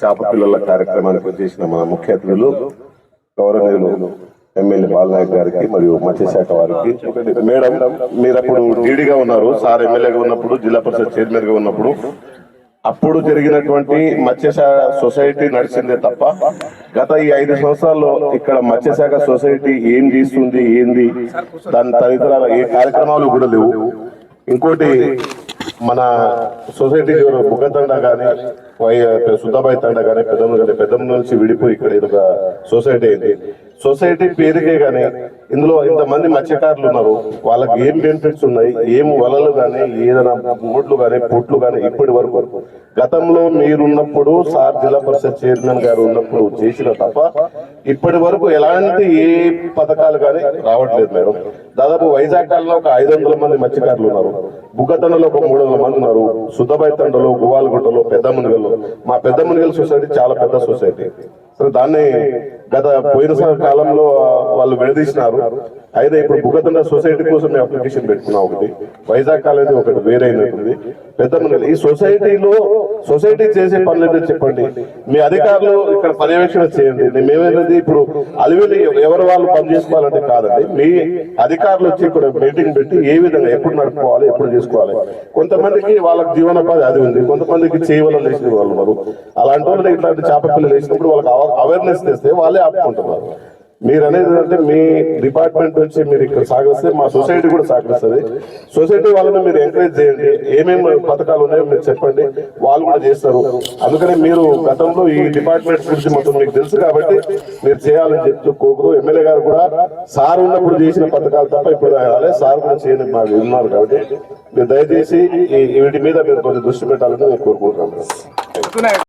చేప పిల్లల కార్యక్రమానికి వచ్చేసిన మన ముఖ్య అతిథులు గౌరవనీయులు ఎమ్మెల్యే బాలనాయక్ గారికి మరియు మత్స్యశాఖ వారికి. మేడం మీరు అప్పుడు డీడీగా ఉన్నారు సార్ ఎమ్మెల్యేగా ఉన్నప్పుడు జిల్లా పరిషత్ చైర్మన్గా ఉన్నప్పుడు. అప్పుడు జరిగినటువంటి మత్స్యశాఖ సొసైటీ నడిచిందే తప్ప గత ఈ ఐదు సంవత్సరాల్లో ఇక్కడ మత్స్యశాఖ సొసైటీ ఏం చేస్తుంది ఏంది దాని తదితర ఏ కార్యక్రమాలు కూడా లేవు. ఇంకోటి మన సొసైటీ బుగ్గతండ కానీ సుద్దాబాయి తండ కానీ పెద్దమ్మ కానీ పెద్దమ్మ నుంచి విడిపోయి ఇక్కడ ఇది ఒక సొసైటీ అయింది. సొసైటీ పేరుకే కానీ ఇందులో ఇంతమంది మత్స్యకారులు ఉన్నారు. వాళ్ళకి ఏం బెనిఫిట్స్ ఉన్నాయి? ఏం వలలు కానీ ఏదైనా బోట్లు కానీ పొట్లు కానీ ఇప్పటి వరకు. గతంలో మీరున్నప్పుడు సార్ జిల్లా పరిషత్ చైర్మన్ గారు ఉన్నప్పుడు చేసిన తప్ప ఇప్పటి వరకు ఎలాంటి ఏ పథకాలు కానీ రావట్లేదు మేడం. దాదాపు వైజాగ్ కాలంలో ఒక ఐదు వందల మంది మత్స్యకారులు ఉన్నారు. బుగ్గతండలో ఒక మూడు వందల మంది ఉన్నారు. సుద్దబాయి తండలో గువాలగుట్టలో పెద్ద మునిగల్లో మా పెద్ద మునిగల్ సొసైటీ చాలా పెద్ద సొసైటీ. సో దాన్ని గత పోయిన కాలంలో వాళ్ళు విడదీసినారు. అయితే ఇప్పుడు బుగతండ సొసైటీ కోసం మేము అప్లికేషన్ పెట్టుకున్నాం ఒకటి. వైజాగ్ కాలేజీ ఒకటి వేరే పెద్ద ఈ సొసైటీలో సొసైటీ చేసే పనులు చెప్పండి. మీ అధికారులు ఇక్కడ పర్యవేక్షణ చేయండి. మేమేది ఇప్పుడు అలివిని ఎవరు వాళ్ళు పని చేసుకోవాలంటే కాదండి. మీ అధికారులు వచ్చి ఇక్కడ మీటింగ్ పెట్టి ఏ విధంగా ఎప్పుడు నడుపుకోవాలి ఎప్పుడు చేసుకోవాలి. కొంతమందికి వాళ్ళకి జీవనోపాధి అది ఉంది. కొంతమందికి చేయవల లేచిన వాళ్ళు అలాంటి వాళ్ళు ఇట్లాంటి చేప పిల్లలు వేసినప్పుడు వాళ్ళకి అవేర్నెస్ తెస్తే వాళ్ళే ఆపుకుంటున్నారు. మీరు అనేది అంటే మీ డిపార్ట్మెంట్ నుంచి మీరు ఇక్కడ సాగిస్తే మా సొసైటీ కూడా సాగిస్తుంది. సొసైటీ వాళ్ళని మీరు ఎంకరేజ్ చేయండి. ఏమేమి పథకాలు ఉన్నాయో మీరు చెప్పండి. వాళ్ళు కూడా చేస్తారు. అందుకని మీరు గతంలో ఈ డిపార్ట్మెంట్ గురించి మొత్తం మీకు తెలుసు కాబట్టి మీరు చేయాలని చెప్తూ కోరు ఎమ్మెల్యే గారు కూడా సార్ ఉన్నప్పుడు చేసిన పథకాలు తప్ప ఇప్పుడు రాయాలి సార్ కూడా చేయని మాకు ఉన్నారు కాబట్టి మీరు దయచేసి ఈ వీటి మీద మీరు కొంచెం దృష్టి పెట్టాలని నేను కోరుకుంటున్నాను.